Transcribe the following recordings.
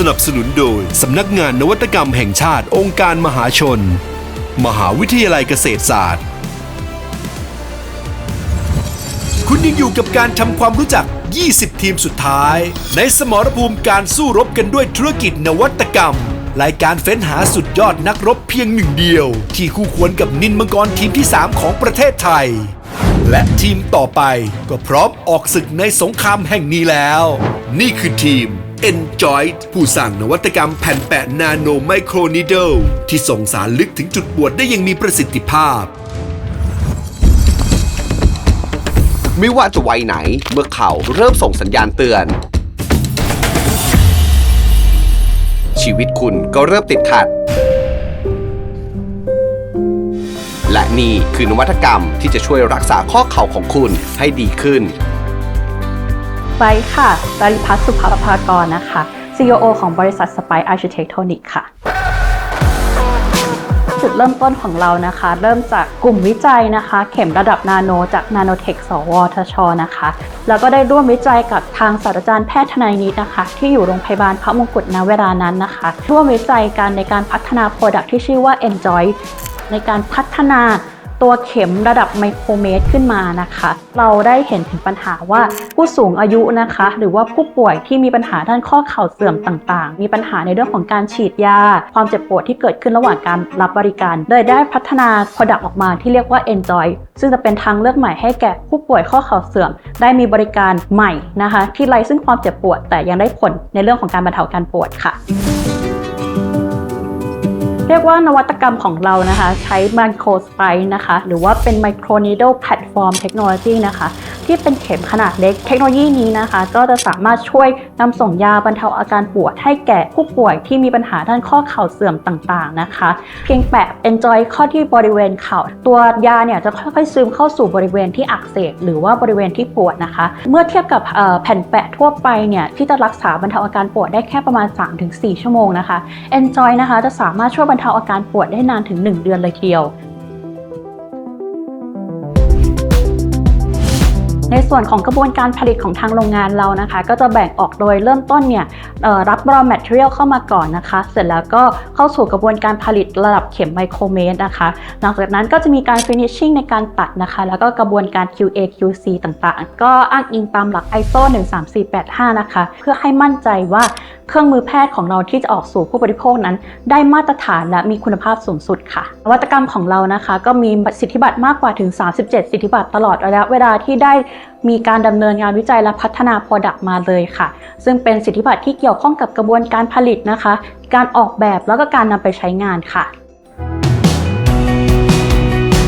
สนับสนุนโดย สำนักงานนวัตกรรมแห่งชาติองค์การมหาชน มหาวิทยาลัยเกษตรศาสตร์ คุณยังอยู่กับการทำความรู้จัก 20 ทีมสุดท้าย ในสมรภูมิการสู้รบกันด้วยธุรกิจนวัตกรรม รายการเฟ้นหาสุดยอดนักรบเพียงหนึ่งเดียว ที่คู่ควรกับนินมังกรทีมที่ 3 ของประเทศไทย และทีมต่อไปก็พร้อมออกศึกในสงครามแห่งนี้แล้ว นี่คือทีม Enjoy ผู้สร้างนวัตกรรมแผ่นแปะนาโนไมโครนีเดิลที่ส่งสารลึกถึงจุดบวดได้อยังมีประสิทธิภาพ ไม่ว่าจะวัยไหน เมื่อเขาเริ่มส่งสัญญาณเตือน ชีวิตคุณก็เริ่มติดขัด และนี่คือนวัตกรรมที่จะช่วยรักษาข้อเข่าของคุณให้ดีขึ้น ไปค่ะดาริพัฒสุภาภากรนะคะ CEO ของบริษัท Spy Architectronic ค่ะ จุดเริ่มต้นของเรานะคะ เริ่มจากกลุ่มวิจัยนะคะ เข็มระดับนาโนจาก Nanotech สวทชนะคะ แล้วก็ได้ร่วมวิจัยกับทางศาสตราจารย์แพทย์ทนายนิดนะคะ ที่อยู่โรงพยาบาลพระมงกุฎณเวลานั้นนะคะ ร่วมวิจัยกันในการพัฒนา Product ที่ชื่อว่า Enjoy ในการพัฒนา ตัวเข็มระดับไมโครเมตรขึ้นมานะคะ เราได้เห็นถึงปัญหาว่าผู้สูงอายุนะคะ หรือว่าผู้ป่วยที่มีปัญหาด้านข้อเข่าเสื่อมต่างๆ มีปัญหาในเรื่องของการฉีดยา ความเจ็บปวดที่เกิดขึ้นระหว่างการรับบริการเลยได้พัฒนา Product ออกมาที่เรียกว่า Enjoy ซึ่งจะเป็นทางเลือกใหม่ให้แก่ผู้ป่วยข้อเข่าเสื่อม ได้มีบริการใหม่นะคะ ที่ไร้ซึ่งความเจ็บปวด แต่ยังได้ผลในเรื่องของการบรรเทาการปวดค่ะ เรียกว่านวัตกรรมของเรานะคะ ใช้ Micro s p i นะคะ หรือว่าเป็น Micro Needle Platform Technology นะคะ ที่เป็นเข็มขนาดเล็ก เทคโนโลยีนี้นะคะ ก็จะสามารถช่วยนำส่งยาบรรเทาอาการปวดให้แก่ผู้ป่วยที่มีปัญหาด้านข้อเข่าเสื่อมต่างๆนะคะ เพียงแปะ Enjoy ข้อที่บริเวณเข่า ตัวยาเนี่ยจะค่อยๆซึมเข้าสู่บริเวณที่อักเสบหรือว่าบริเวณที่ปวดนะคะ เมื่อเทียบกับแผ่นแปะทั่วไปเนี่ยที่จะรักษาบรรเทาอาการปวดได้แค่ประมาณ 3-4 ชั่วโมงนะคะ Enjoy นะคะจะสามารถช่วยบรรเทาอาการปวดได้นานถึง 1 เดือนเลยทีเดียว ในส่วนของกระบวนการผลิตของทางโรงงานเรานะคะ ก็จะแบ่งออกโดยเริ่มต้นเนี่ยรับ raw material เข้ามาก่อนนะคะ เสร็จแล้วก็เข้าสู่กระบวนการผลิตระดับเข็มไมโครเมตรนะคะ หลังจากนั้นก็จะมีการ finishing ในการตัดนะคะ แล้วก็กระบวนการ QA QC ต่างๆ ก็อ้างอิงตามหลัก ISO 13485 นะคะ เพื่อให้มั่นใจว่า เครื่องมือแพทย์ของเราที่จะออกสู่ผู้บริโภคนั้น ได้มาตรฐานและมีคุณภาพสูงสุดค่ะนวัตกรรมของเรานะคะ ก็มีสิทธิบัตรมากกว่าถึง 37 สิทธิบัตรตลอดระยะเวลาที่ได้มีการดำเนินงานวิจัยและพัฒนา Product มาเลยค่ะ ซึ่งเป็นสิทธิบัตรที่เกี่ยวข้องกับกระบวนการผลิตนะคะ การออกแบบแล้วก็การนำไปใช้งานค่ะ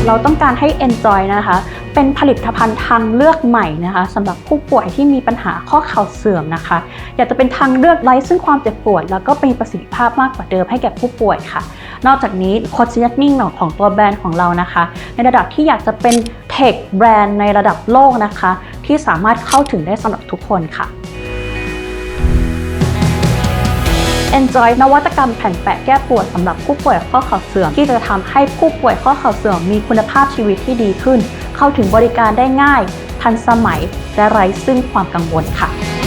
เราต้องการให้ Enjoy นะคะ เป็นผลิตภัณฑ์ทางเลือกใหม่นะคะสำหรับผู้ป่วยที่มีปัญหาข้อเข่าเสื่อมนะคะ อยากจะเป็นทางเลือกไร้ซึ่งความเจ็บปวด แล้วก็มีประสิทธิภาพมากกว่าเดิมให้แก่ผู้ป่วยค่ะ นอกจากนี้ positioning ของตัวแบรนด์ของเรานะคะ ในระดับที่อยากจะเป็นเทคแบรนด์ในระดับโลกนะคะ ที่สามารถเข้าถึงได้สำหรับทุกคนค่ะ Enjoy นวัตกรรมแผ่นแปะแก้ปวดสำหรับผู้ป่วยข้อเข่าเสื่อมที่จะทำให้ผู้ป่วยข้อเข่าเสื่อมมีคุณภาพชีวิตที่ดีขึ้น เข้าถึงบริการได้ง่าย ทันสมัยและไร้ซึ่งความกังวลค่ะ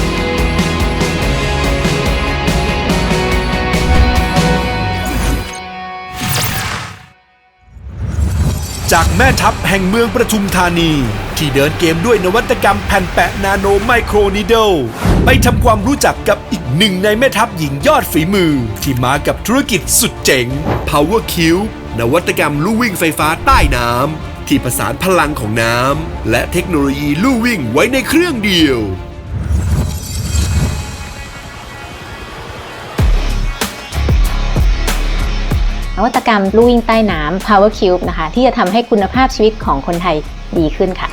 จากแม่ทัพแห่งเมืองประทุมธานี ที่เดินเกมด้วยนวัตกรรมแผ่นแปะนาโนไมโครนีเดลไปทำความรู้จักกับอีกหนึ่งในแม่ทัพหญิงยอดฝีมือ ที่มากับธุรกิจสุดเจ๋ง Power Cube นวัตกรรมลู่วิ่งไฟฟ้าใต้น้ำที่ผสานพลังของน้ำและเทคโนโลยีลู่วิ่งไว้ในเครื่องเดียว วัตกรรมลู่วิ่งใต้น้ำ Power Cube นะคะ ที่จะทำให้คุณภาพชีวิตของคนไทยดีขึ้นค่ะ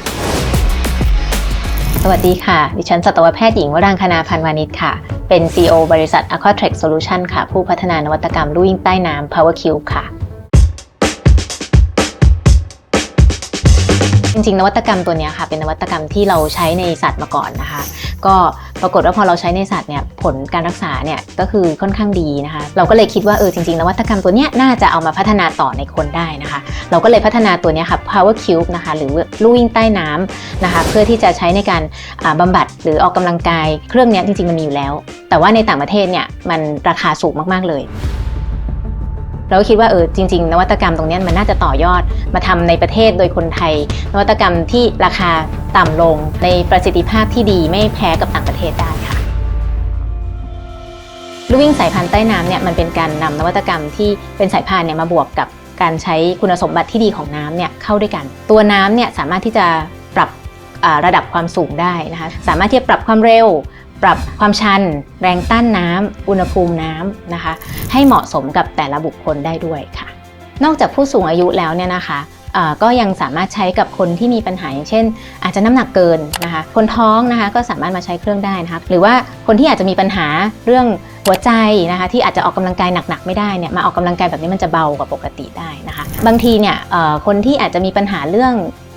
สวัสดีค่ะ ดิฉันสัตวแพทย์หญิงวรังคณาพันวานิชค่ะ เป็น CEO บริษัท Aquatrek Solution ค่ะ ผู้พัฒนานวัตกรรมลู่วิ่งใต้น้ำ Power Cube ค่ะจริงๆนวัตกรรมตัวนี้ค่ะเป็นนวัตกรรมที่เราใช้ในสัตว์มาก่อนนะคะ ก็ปรากฏว่าพอเราใช้ในสัตว์เนี่ยผลการรักษาเนี่ยก็คือค่อนข้างดีนะคะ เราก็เลยคิดว่าเออจริงๆนวัตกรรมตัวเนี้ยน่าจะเอามาพัฒนาต่อในคนได้นะคะ เราก็เลยพัฒนาตัวเนี้ยค่ะ Power Cube นะคะหรือลู่วิ่งใต้น้ำนะคะ เพื่อที่จะใช้ในการอ่าบำบัดหรือออกกำลังกาย เครื่องเนี้ยจริงๆมันมีอยู่แล้ว แต่ว่าในต่างประเทศเนี่ยมันราคาสูงมากๆเลย เราก็คิดว่าเออจริง ๆ นวัตกรรมตรงนี้มันน่าจะต่อยอดมาทำในประเทศโดยคนไทย นวัตกรรมที่ราคาต่ำลงในประสิทธิภาพที่ดีไม่แพ้กับต่างประเทศได้ค่ะลูกวิ่งสายพันธุ์ใต้น้ำเนี่ยมันเป็นการนำนวัตกรรมที่เป็นสายพันธุ์เนี่ยมาบวกกับการใช้คุณสมบัติที่ดีของน้ำเนี่ยเข้าด้วยกัน ตัวน้ำเนี่ยสามารถที่จะปรับระดับความสูงได้นะคะสามารถที่จะปรับความเร็ว ปรับความชัน แรงต้านน้ำอุณหภูมิน้ำนะคะ ให้เหมาะสมกับแต่ละบุคคลได้ด้วยค่ะ นอกจากผู้สูงอายุแล้วเนี่ยนะคะก็ยังสามารถใช้กับคนที่มีปัญหาอย่างเช่น อาจจะน้ำหนักเกินนะคะคนท้องนะคะก็สามารถมาใช้เครื่องได้นะคะหรือว่าคนที่อาจจะมีปัญหาเรื่องหัวใจนะคะที่อาจจะออกกำลังกายหนักๆไม่ได้เนี่ยมาออกกำลังกายแบบนี้มันจะเบากว่าปกติได้นะคะบางทีเนี่ยคนที่อาจจะมีปัญหาเรื่อง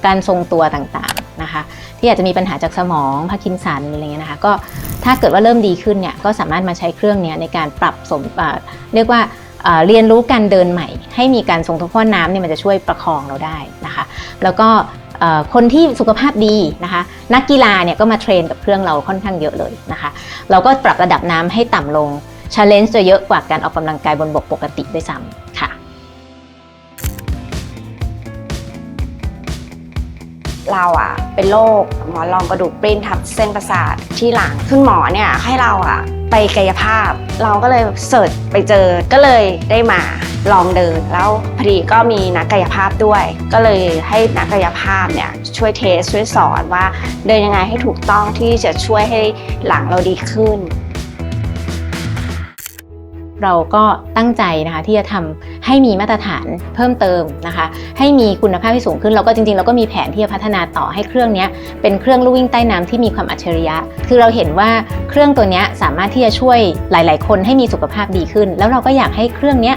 การทรงตัวต่างๆนะคะ ที่อาจจะมีปัญหาจากสมองพาร์กินสันอะไรเงี้ยนะคะ ก็ถ้าเกิดว่าเริ่มดีขึ้นเนี่ยก็สามารถมาใช้เครื่องเนี้ยในการปรับสมเอ่อเรียกว่าเรียนรู้การเดินใหม่ ให้มีการทรงตัวเพราะน้ำเนี่ยมันจะช่วยประคองเราได้นะคะ แล้วก็คนที่สุขภาพดีนะคะ นักกีฬาเนี่ยก็มาเทรนกับเครื่องเราค่อนข้างเยอะเลยนะคะ เราก็ปรับระดับน้ำให้ต่ำลงช l เลนจ์จะเยอะกว่าการออกกำลังกายบนบกปกติด้วยซ้ำค่ะ เราอะเป็นโรคหมอนรองกระดูกปริ้นทับเส้นประสาทที่หลังคุณหมอเนี่ยให้เราอะไปกายภาพ เราก็เลยเสิร์ชไปเจอก็เลยได้มาลองเดินแล้วพอดีก็มีนักกายภาพด้วย ก็เลยให้นักกายภาพเนี่ยช่วยเทสช่วยสอนว่าเดินยังไงให้ถูกต้องที่จะช่วยให้หลังเราดีขึ้น เราก็ตั้งใจนะคะที่จะทำให้มีมาตรฐานเพิ่มเติมนะคะ ให้มีคุณภาพที่สูงขึ้นเราก็จริงๆ เราก็มีแผนที่จะพัฒนาต่อให้เครื่องนี้เป็นเครื่องลู่วิ่งใต้น้ำที่มีความอัจฉริยะ คือเราเห็นว่าเครื่องตัวนี้สามารถที่จะช่วยหลาย ๆ คนให้มีสุขภาพดีขึ้น แล้วเราก็อยากให้เครื่องนี้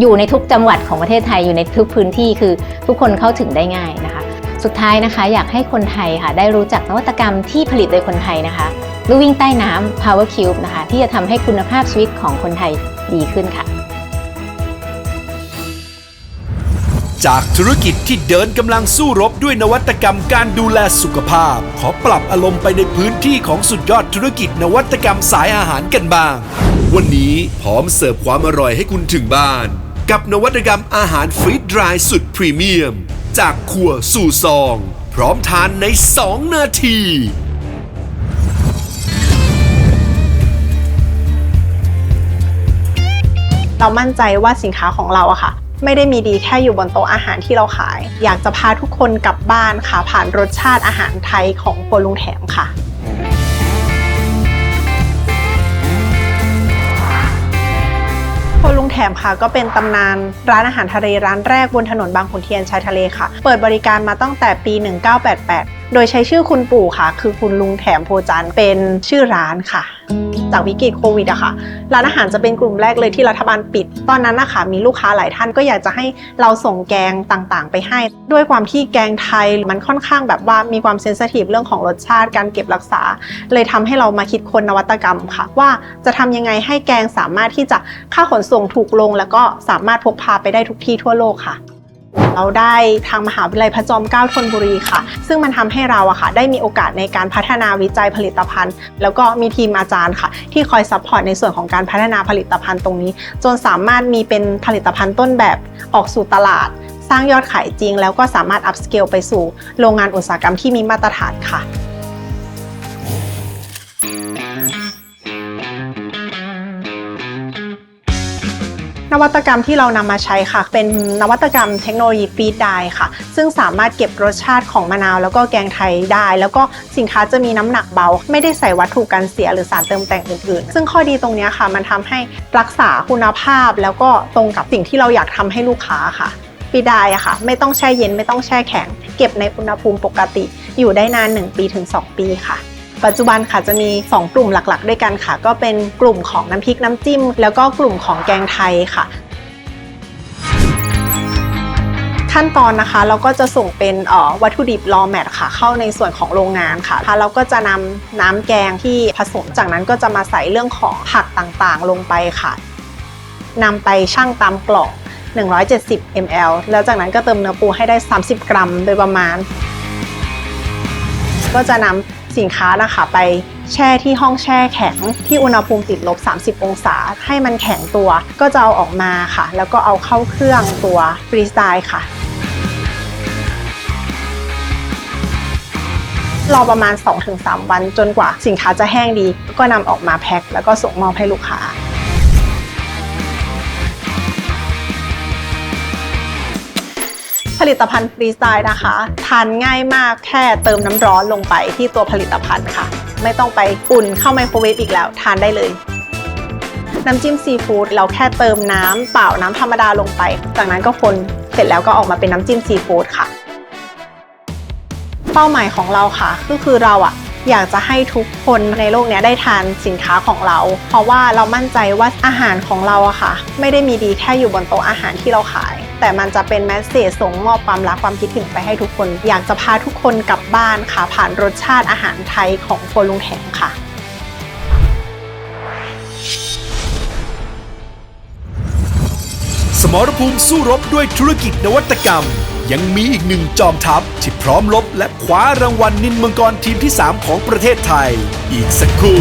อยู่ในทุกจังหวัดของประเทศไทยอยู่ในทุกพื้นที่คือทุกคนเข้าถึงได้ง่ายนะคะ สุดท้ายนะคะ อยากให้คนไทยค่ะ ได้รู้จักนวัตกรรมที่ผลิตโดยคนไทยนะคะ ลู่วิ่งใต้น้ำ Power Cube นะคะ ที่จะทำให้คุณภาพชีวิตของคนไทยดีขึ้นค่ะ จากธุรกิจที่เดินกำลังสู้รบด้วยนวัตกรรมการดูแลสุขภาพ ขอปรับอารมณ์ไปในพื้นที่ของสุดยอดธุรกิจนวัตกรรมสายอาหารกันบ้าง วันนี้พร้อมเสิร์ฟความอร่อยให้คุณถึงบ้าน กับนวัตกรรมอาหารฟรีดดรายสุดพรีเมียม จากครัวสู่ซอง พร้อมทานใน 2 นาที เรามั่นใจว่าสินค้าของเราอะค่ะ ไม่ได้มีดีแค่อยู่บนโต๊ะอาหารที่เราขาย อยากจะพาทุกคนกลับบ้านค่ะ ผ่านรสชาติอาหารไทยของโปลุงแถมค่ะโพลุงแถมค่ะก็เป็นตำนานร้านอาหารทะเลร้านแรกบนถนนบางขุนเทียนชายทะเลค่ะ เปิดบริการมาตั้งแต่ปี 1988 โดยใช้ชื่อคุณปู่ค่ะ คือคุณลุงแถมโพจันเป็นชื่อร้านค่ะ จากวิกฤตโควิดอะค่ะร้านอาหารจะเป็นกลุ่มแรกเลยที่รัฐบาลปิด ตอนนั้นนะคะมีลูกค้าหลายท่านก็อยากจะให้เราส่งแกงต่างๆ ไปให้ ด้วยความที่แกงไทยมันค่อนข้างแบบว่ามีความเซนซิทีฟเรื่องของรสชาติการเก็บรักษา เลยทำให้เรามาคิดค้นนวัตกรรมค่ะ ว่าจะทำยังไงให้แกงสามารถที่จะค่าขนส่งถูกลง แล้วก็สามารถพกพาไปได้ทุกที่ทั่วโลกค่ะ เราได้ทางมหาวิทยาลัยพระจอมเกล้าธนบุรีค่ะ ซึ่งมันทำให้เราอะค่ะ ได้มีโอกาสในการพัฒนาวิจัยผลิตภัณฑ์ แล้วก็มีทีมอาจารย์ค่ะ ที่คอยซัพพอร์ตในส่วนของการพัฒนาผลิตภัณฑ์ตรงนี้ จนสามารถมีเป็นผลิตภัณฑ์ต้นแบบออกสู่ตลาด สร้างยอดขายจริง แล้วก็สามารถอัพสเกลไปสู่โรงงานอุตสาหกรรมที่มีมาตรฐานค่ะ วัตกรรมที่เรานำมาใช้ค่ะ เป็นนวัตกรรมเทคโนโลยีฟีดได้ค่ะ ซึ่งสามารถเก็บรสชาติของมะนาว แล้วก็แกงไทยได้ แล้วก็สินค้าจะมีน้ำหนักเบา ไม่ได้ใส่วัตถุกันเสียหรือสารเติมแต่งอื่นๆ ซึ่งข้อดีตรงนี้ค่ะ มันทำให้รักษาคุณภาพ แล้วก็ตรงกับสิ่งที่เราอยากทำให้ลูกค้าค่ะปีดายอะค่ะ ไม่ต้องแช่เย็นไม่ต้องแช่แข็ง เก็บในอุณหภูมิปกติ อยู่ได้นาน 1 ปีถึง 2 ปีค่ะ ปัจจุบันค่ะจะมี 2 กลุ่มหลักๆ ด้วยกันค่ะ ก็เป็นกลุ่มของน้ำพริกน้ำจิ้ม แล้วก็กลุ่มของแกงไทยค่ะ ขั้นตอนนะคะเราก็จะส่งเป็นออวัตถุดิบรอแมทค่ะ เข้าในส่วนของโรงงานค่ะค่ะเราก็จะนำน้ำแกงที่ผสมจากนั้นก็จะมาใส่เรื่องของผักต่างๆ ลงไปค่ะนำไปชั่งตามกล่อง170 ml แล้วจากนั้นก็เติมเนื้อปูให้ได้ 30 กรัมโดยประมาณ ก็จะนำ สินค้านะคะไปแช่ที่ห้องแช่แข็งที่อุณหภูมิติดลบ 30 องศา ให้มันแข็งตัว ก็จะเอาออกมาค่ะ แล้วก็เอาเข้าเครื่องตัวฟรีสไตล์ค่ะรอประมาณ 2-3 วันจนกว่าสินค้าจะแห้งดี ก็นำออกมาแพ็คแล้วก็ส่งมอบให้ลูกค้า ผลิตภัณฑ์ฟรีสไตล์นะคะ ทานง่ายมากแค่เติมน้ำร้อนลงไปที่ตัวผลิตภัณฑ์ค่ะ ไม่ต้องไปอุ่นเข้าไมโครเวฟอีกแล้ว ทานได้เลย น้ำจิ้มซีฟู้ดเราแค่เติมน้ำเปล่าน้ำธรรมดาลงไป จากนั้นก็คนเสร็จแล้วก็ออกมาเป็นน้ำจิ้มซีฟู้ดค่ะ เป้าหมายของเราค่ะ ก็คือเราอะ อยากจะให้ทุกคนในโลกนี้ได้ทานสินค้าของเรา เพราะว่าเรามั่นใจว่าอาหารของเราอะค่ะ ไม่ได้มีดีแค่อยู่บนโต๊ะอาหารที่เราขาย แต่มันจะเป็นแมสเซจส่งมอบความรักความคิดถึงไปให้ทุกคน อยากจะพาทุกคนกลับบ้านค่ะ ผ่านรสชาติอาหารไทยของโฟลุงแถงค่ะสมรภูมิสู้รบด้วยธุรกิจนวัตกรรม ยังมีอีกหนึ่งจอมทัพที่พร้อมลบและคว้ารางวัลนินมังกรทีมที่ 3 ของประเทศไทย อีกสักครู่